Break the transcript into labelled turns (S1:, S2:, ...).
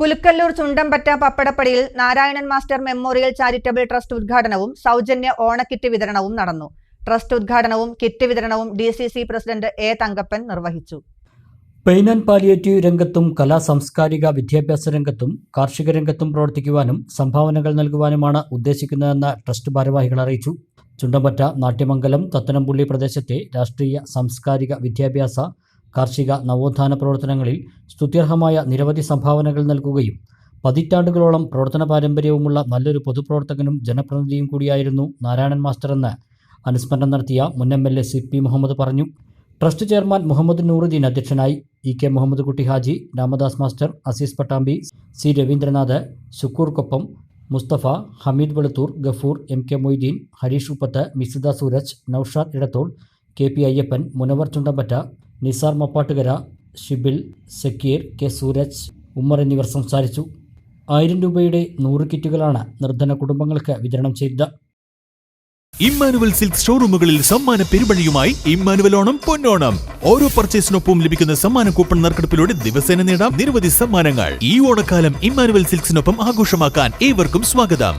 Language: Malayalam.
S1: Kulukkallur Chundampatta പപ്പടപ്പടിയിൽ Narayanan master memorial charitable trust ഉദ്ഘാടനവും സൗജന്യ ഓണക്കിറ്റ് വിതരണവും നടന്നു. ട്രസ്റ്റ് ഉദ്ഘാടനവും കിറ്റ് വിതരണവും D C C president A Thankappan നിർവഹിച്ചു.
S2: പെയിൻ ആൻഡ് പാലിയേറ്റീവ് രംഗത്തും കലാ സാംസ്കാരിക വിദ്യാഭ്യാസ രംഗത്തും കാർഷിക രംഗത്തും പ്രവർത്തിക്കുവാനും സംഭാവനകൾ നൽകുവാനുമാണ് ഉദ്ദേശിക്കുന്നതെന്ന് ട്രസ്റ്റ് ഭാരവാഹികൾ അറിയിച്ചു. ചുണ്ടമ്പറ്റ നാട്യമംഗലം തത്തനംപുള്ളി പ്രദേശത്തെ രാഷ്ട്രീയ സാംസ്കാരിക വിദ്യാഭ്യാസ കാർഷിക നവോത്ഥാന പ്രവർത്തനങ്ങളിൽ സ്തുത്യർഹമായ നിരവധി സംഭാവനകൾ നൽകുകയും പതിറ്റാണ്ടുകളോളം പ്രവർത്തന പാരമ്പര്യവുമുള്ള നല്ലൊരു പൊതുപ്രവർത്തകനും ജനപ്രതിനിധിയും കൂടിയായിരുന്നു നാരായണൻ മാസ്റ്റർ എന്ന് അനുസ്മരണം നടത്തിയ മുൻ M L A C P Muhammad പറഞ്ഞു. ട്രസ്റ്റ് ചെയർമാൻ മുഹമ്മദ് നൂറുദ്ദീൻ അധ്യക്ഷനായി E K Muhammad Kutty Haji Ramadas master Azeez Pattambi C Ravindranath Shukkur Koppam Musthafa Hameed Veluthur Gafoor M K Moideen Harish Uppath Misida Sooraj Naushad Edathol K P Ayyappan Munavar Chundampatta Nisar Mappattukara Shibil Sakkeer K Sooraj Ummer എന്നിവർ സംസാരിച്ചു. ആയിരം രൂപയുടെ നൂറ് കിറ്റുകളാണ് നിർധന കുടുംബങ്ങൾക്ക് വിതരണം ചെയ്തത്.
S3: ഇമ്മാനുവൽ സിൽക്ക് ഷോറൂമുകളിൽ സമ്മാന പെരുമഴയുമായി ഇമ്മാനുവൽ ഓണം പൊന്നോണം. ഓരോ പർച്ചേസിനൊപ്പം ലഭിക്കുന്ന സമ്മാന കൂപ്പൺ നറുക്കെടുപ്പിലൂടെ ദിവസേന നേടാം നിരവധി സമ്മാനങ്ങൾ. ഈ ഓണക്കാലം ഇമ്മാനുവൽ സിൽക്സിനൊപ്പം ആഘോഷമാക്കാൻ ഏവർക്കും സ്വാഗതം.